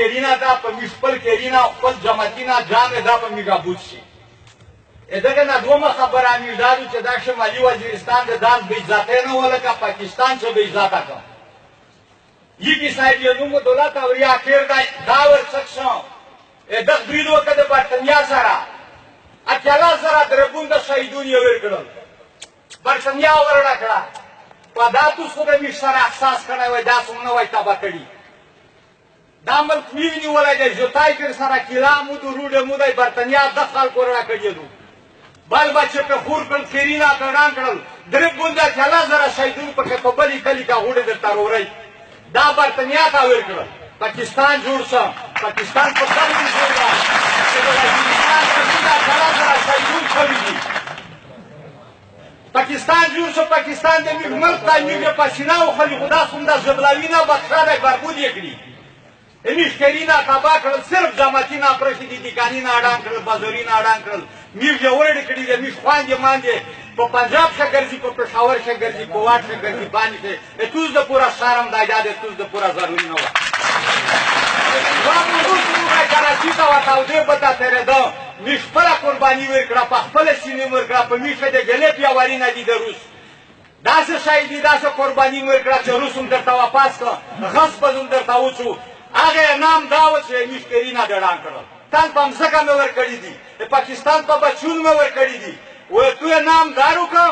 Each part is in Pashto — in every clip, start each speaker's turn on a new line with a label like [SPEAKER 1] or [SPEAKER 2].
[SPEAKER 1] کېرینا دا په می خپل کېرینا خپل جماعتینا جان دا په می غابوت شي دغه نه دومره خبره مې دادو چې دا شمالي وزیرستان د دان بې عزته نه ولکه پاکستان چې بې عزته کا یګي صاحب یو نوم دولت او یا اخر دا دا ور سکشن دغ بریدو کده برتنیا سره اکلا سره دربون د شهیدون یې ورکړل برتنیا ورډا کړه په داتو سره می سره احساس کړی وای دا څنګه وای تبا کړی دا ملک میونی ولای د جوتای کر سره کلا مو د روډه مو د برتنیا دخل کورا کړی دو. بل بچ په خور کړ کرینا کړان کړل درې بوندا چلا زرا شهیدون په په بلی کلی کا هوډه د تروري دا برتنیا تا ور کړل پاکستان جوړ شو پاکستان په سر کې جوړ شو چې د افغانستان په بوندا چلا زرا شهیدون شوی دي پاکستان جوړ شو پاکستان د موږ ملک موږ په سینا او خلی خدا سومدا زبلاوینا بخښه بربود یې کړی امیش کرینا تبا کړل صرف جماعتینا پرشي دي دکانینا اډان کړل بازارینا اډان کړل میر یې ورډ کړی دي میش خوان دي مان دي په پنجاب څخه ګرځي په پېښور څخه ګرځي په واټ څخه ګرځي باندې ته توز د پورا شرم د اجازه توز د پورا ضروري نه و واپس موږ کراچي ته وتاو دې بتا تیرې دو میش پر قرباني ورکړه په خپل سینې ورکړه په میشه د ګلې پیاوالي نه دي د روس داسې شهیدي داسې قرباني ورکړه چې روس هم درته واپس کړه غصب هم درته وچو هغه نام دا و چې مشکرینا دړان کړل. تان په ځکه مې ور کړی دي. د پاکستان په بچون مې ور کړی دي. و تو نام دارو کا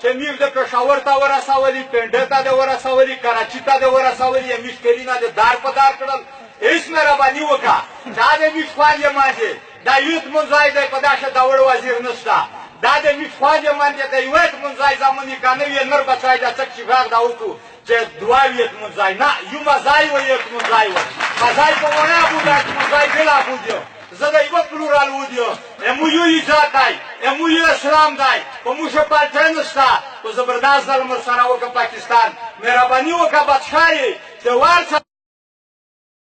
[SPEAKER 1] چې میر د پېښور ته ورساولي پنډه ته د ورساولي کراچي ته د ورساولي مشکرینا د دار په دار کړل. هیڅ مهرباني وکړه. دا د مشخوان یې ماځي دا یوت منځای دی په داشه داوړ وزیر نشته. دا د یې ماځي د یوت منځای زمونی کنه وی نر بچای دا څک چې غاغ دا وکړو چې دوا ویت منځای نه یو مزای و یت منځای و مزای په ونه ابو دا منځای بلا بودیو زده یو پلورال ودیو امو یو ایجاتای امو یو اسلام دای په موشه پالته نشتا په زبردست ظلم سره وک پاکستان